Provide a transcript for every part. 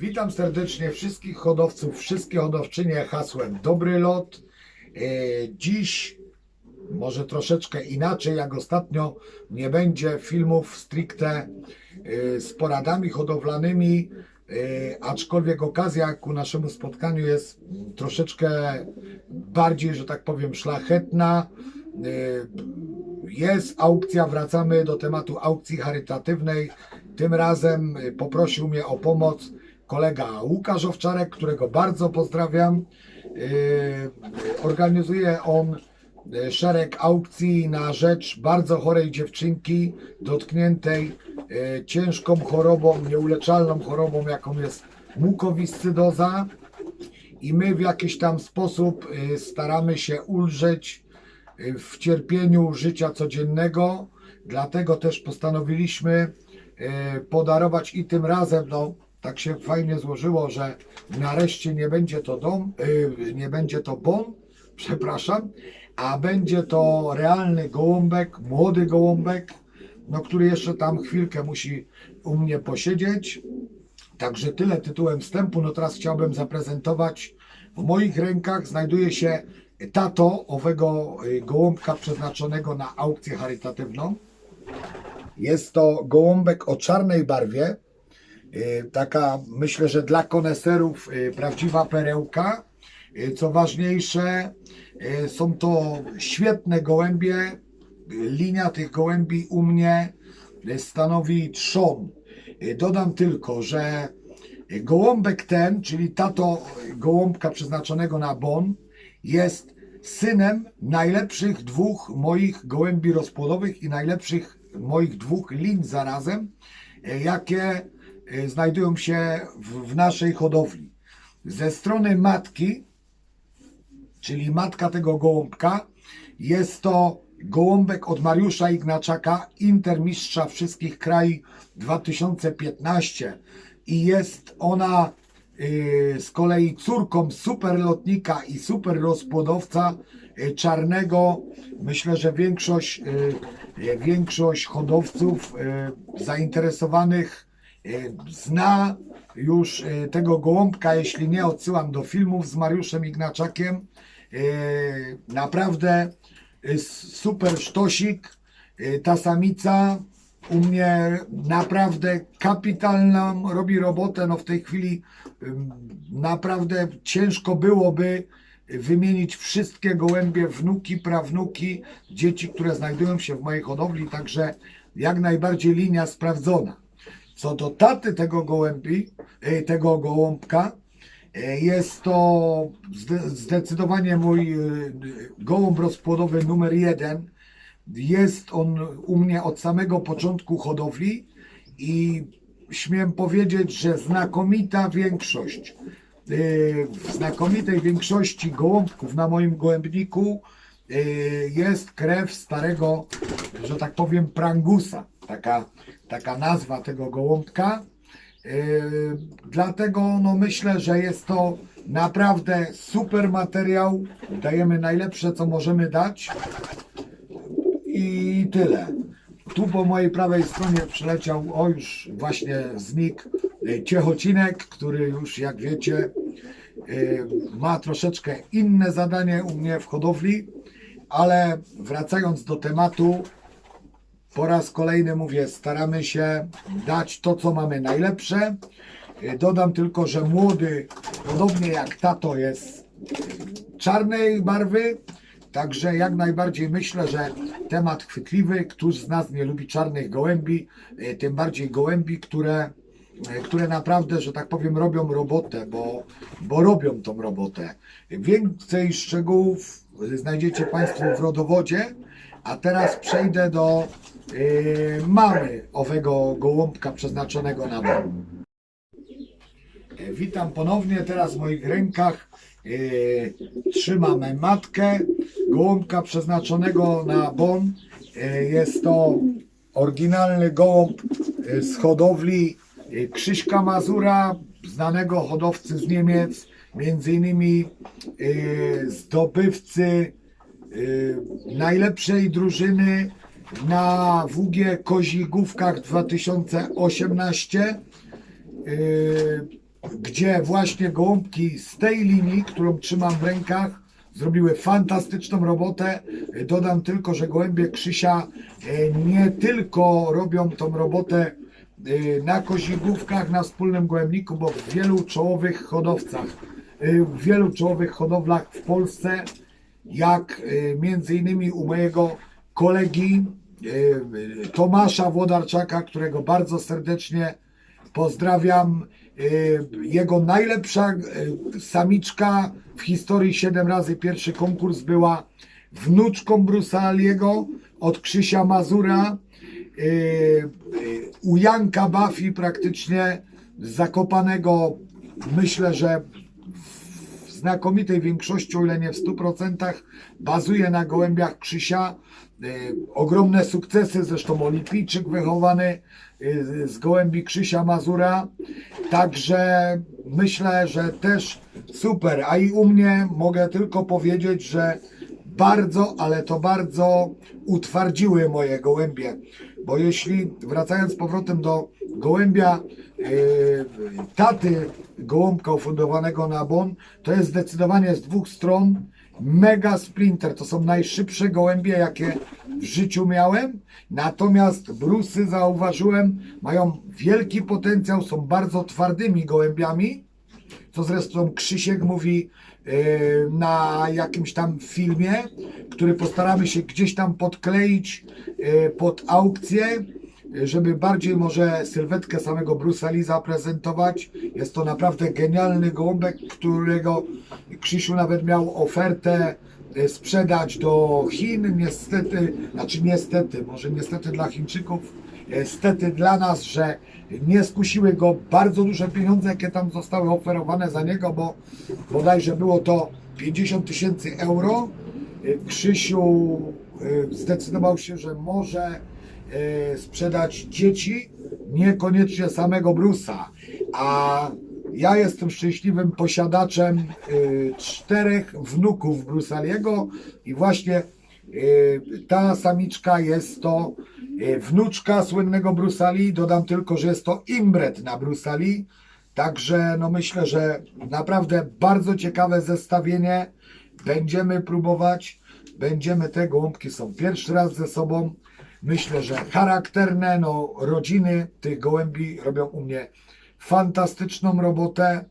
Witam serdecznie wszystkich hodowców, wszystkie hodowczynie hasłem Dobry Lot. E, Dziś może troszeczkę inaczej, jak ostatnio nie będzie filmów stricte e, z poradami hodowlanymi, e, aczkolwiek okazja ku naszemu spotkaniu jest troszeczkę bardziej, że tak powiem, szlachetna. Jest aukcja, wracamy do tematu aukcji charytatywnej. Tym razem poprosił mnie o pomoc kolega Łukasz Owczarek, którego bardzo pozdrawiam. Yy, Organizuje on y, szereg aukcji na rzecz bardzo chorej dziewczynki, dotkniętej y, ciężką chorobą, nieuleczalną chorobą, jaką jest mukowiscydoza. I my w jakiś tam sposób staramy się ulżyć w cierpieniu życia codziennego. Dlatego też postanowiliśmy podarować i tym razem, no tak się fajnie złożyło, że nareszcie nie będzie to dom, y, nie będzie to bon, przepraszam, a będzie to realny gołąbek, młody gołąbek, no który jeszcze tam chwilkę musi u mnie posiedzieć. Także tyle tytułem wstępu. No teraz chciałbym zaprezentować. W moich rękach znajduje się tato owego y, gołąbka przeznaczonego na aukcję charytatywną. Jest to gołąbek o czarnej barwie. Y, Taka, myślę, że dla koneserów y, prawdziwa perełka. Y, Co ważniejsze, są to świetne gołębie. Linia tych gołębi u mnie stanowi trzon. Dodam tylko, że gołąbek ten, czyli tato gołąbka przeznaczonego na bon, jest synem najlepszych dwóch moich gołębi rozpłodowych i najlepszych moich dwóch lin zarazem, e, jakie e, znajdują się w, w naszej hodowli. Ze strony matki, czyli matka tego gołąbka, jest to gołąbek od Mariusza Ignaczaka, intermistrza wszystkich krajów 2015 i jest ona y, z kolei córką superlotnika i super rozpłodowca y, czarnego. Myślę, że większość, y, większość hodowców zainteresowanych zna już y, tego gołąbka, jeśli nie odsyłam do filmów z Mariuszem Ignaczakiem. Y, Naprawdę super sztosik. Ta samica u mnie naprawdę kapitalną robi robotę. No w tej chwili naprawdę ciężko byłoby wymienić wszystkie gołębie, wnuki, prawnuki, dzieci, które znajdują się w mojej hodowli, także jak najbardziej linia sprawdzona. Co do taty tego gołębi, y, tego gołąbka, y, jest to zde- zdecydowanie mój y, gołąb rozpłodowy numer jeden. Jest on u mnie od samego początku hodowli i śmiem powiedzieć, że znakomita większość, w znakomitej większości gołąbków na moim gołębniku jest krew starego, że tak powiem, prangusa. Taka, taka nazwa tego gołąbka. Yy, Dlatego no myślę, że jest to naprawdę super materiał. Dajemy najlepsze, co możemy dać. I tyle. Tu po mojej prawej stronie przyleciał, o już właśnie znikł, e, Ciechocinek, który już jak wiecie e, ma troszeczkę inne zadanie u mnie w hodowli, ale wracając do tematu, po raz kolejny mówię, staramy się dać to, co mamy najlepsze. E, Dodam tylko, że młody, podobnie jak tato, jest czarnej barwy. Także jak najbardziej myślę, że temat chwytliwy. Któż z nas nie lubi czarnych gołębi, e, tym bardziej gołębi, które, e, które naprawdę, że tak powiem, robią robotę, bo, bo robią tą robotę. Więcej szczegółów znajdziecie Państwo w rodowodzie. A teraz przejdę do e, mamy owego gołąbka przeznaczonego na bon. E, Witam ponownie. Teraz w moich rękach e, trzymam matkę gołąbka przeznaczonego na bon. E, jest to oryginalny gołąb z hodowli Krzyśka Mazura, znanego hodowcy z Niemiec, między innymi zdobywcy najlepszej drużyny na WG Kozigówkach 2018. Yy, gdzie właśnie gołąbki z tej linii, którą trzymam w rękach, zrobiły fantastyczną robotę. Dodam tylko, że gołębie Krzysia e, nie tylko robią tą robotę e, na kozigówkach, na wspólnym gołębniku, bo w wielu czołowych hodowcach, w wielu czołowych hodowlach w Polsce, jak między innymi u mojego kolegi Tomasza Włodarczaka, którego bardzo serdecznie pozdrawiam. E, Jego najlepsza e, samiczka w historii 7 razy pierwszy konkurs była wnuczką Brusa Aliego od Krzysia Mazura. E, e, U Janka Buffy praktycznie Zakopanego myślę, że znakomitej większości, o ile nie w 100%, bazuje na gołębiach Krzysia. Y, ogromne sukcesy, zresztą olimpijczyk wychowany y, z gołębi Krzysia Mazura. Także myślę, że też super. A i u mnie mogę tylko powiedzieć, że bardzo, ale to bardzo utwardziły moje gołębie. Bo jeśli, wracając z powrotem do gołębia yy, taty gołąbka ufundowanego na bon, to jest zdecydowanie z dwóch stron mega sprinter. To są najszybsze gołębie, jakie w życiu miałem. Natomiast brusy, zauważyłem, mają wielki potencjał, są bardzo twardymi gołębiami co zresztą Krzysiek mówi e, na jakimś tam filmie, który postaramy się gdzieś tam podkleić e, pod aukcję, e, żeby bardziej może sylwetkę samego Bruce'a Lee zaprezentować. Jest to naprawdę genialny gołąbek, którego Krzysiu nawet miał ofertę e, sprzedać do Chin. Niestety, znaczy niestety, może niestety dla Chińczyków, niestety dla nas, że nie skusiły go bardzo duże pieniądze, jakie tam zostały oferowane za niego, bo bodajże było to 50 tysięcy euro. Krzysiu e, zdecydował się, że może e, sprzedać dzieci, niekoniecznie samego Brusa. A ja jestem szczęśliwym posiadaczem e, czterech wnuków Brusaliego i właśnie Yy, Ta samiczka jest to wnuczka słynnego Brusali. Dodam tylko, że jest to imbret na Brusali. Także no myślę, że naprawdę bardzo ciekawe zestawienie. Będziemy próbować. Będziemy te gołąbki są pierwszy raz ze sobą. Myślę, że charakterne, no rodziny tych gołębi robią u mnie fantastyczną robotę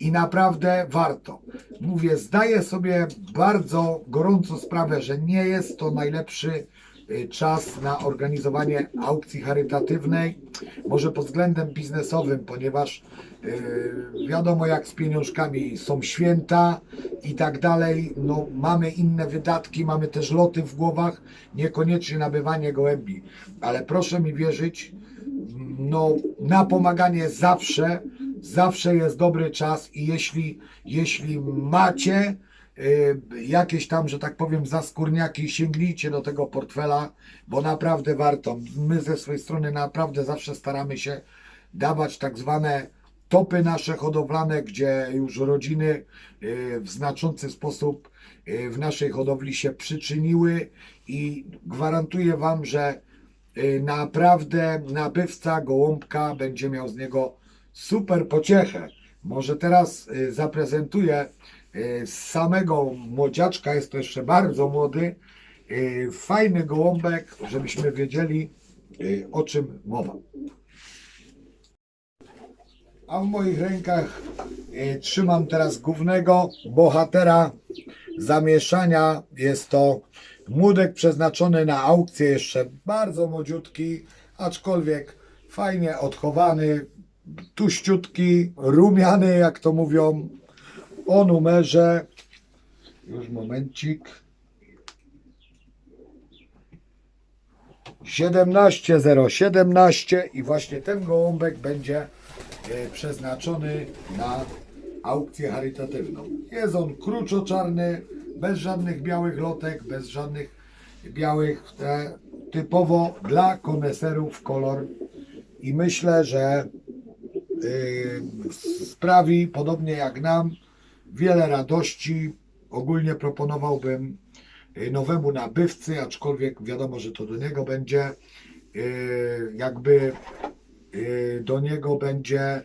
i naprawdę warto. Mówię, zdaję sobie bardzo gorąco sprawę, że nie jest to najlepszy y, czas na organizowanie aukcji charytatywnej, może pod względem biznesowym, ponieważ wiadomo jak z pieniążkami są święta i tak dalej, no mamy inne wydatki, mamy też loty w głowach, niekoniecznie nabywanie gołębi, ale proszę mi wierzyć, no, na pomaganie zawsze, zawsze jest dobry czas i jeśli, jeśli macie y, jakieś tam, że tak powiem, zaskórniaki, sięgnijcie do tego portfela, bo naprawdę warto. My ze swojej strony naprawdę zawsze staramy się dawać tak zwane topy nasze hodowlane, gdzie już rodziny y, w znaczący sposób y, w naszej hodowli się przyczyniły i gwarantuję Wam, że y, naprawdę nabywca gołąbka będzie miał z niego super pociechę. Może teraz zaprezentuję y, samego młodziaczka, jest to jeszcze bardzo młody, fajny gołąbek, żebyśmy wiedzieli o czym mowa. A w moich rękach y, trzymam teraz głównego bohatera zamieszania. Jest to młodek przeznaczony na aukcję, jeszcze bardzo młodziutki, aczkolwiek fajnie odchowany, tuściutki, rumiany, jak to mówią, o numerze. Już momencik. 17017 i właśnie ten gołąbek będzie e, przeznaczony na aukcję charytatywną. Jest on kruczo-czarny, bez żadnych białych lotek, bez żadnych białych, e, typowo dla koneserów kolor i myślę, że y, sprawi, podobnie jak nam, wiele radości. Ogólnie proponowałbym nowemu nabywcy, aczkolwiek wiadomo, że to do niego będzie jakby do niego będzie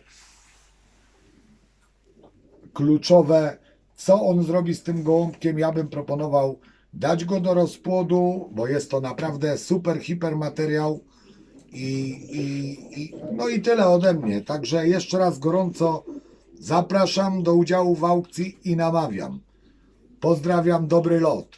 kluczowe. Co on zrobi z tym gołąbkiem? Ja bym proponował dać go do rozpłodu, bo jest to naprawdę super, hiper materiał. I, i, i, no i tyle ode mnie. Także jeszcze raz gorąco zapraszam do udziału w aukcji i namawiam. Pozdrawiam, dobry lot.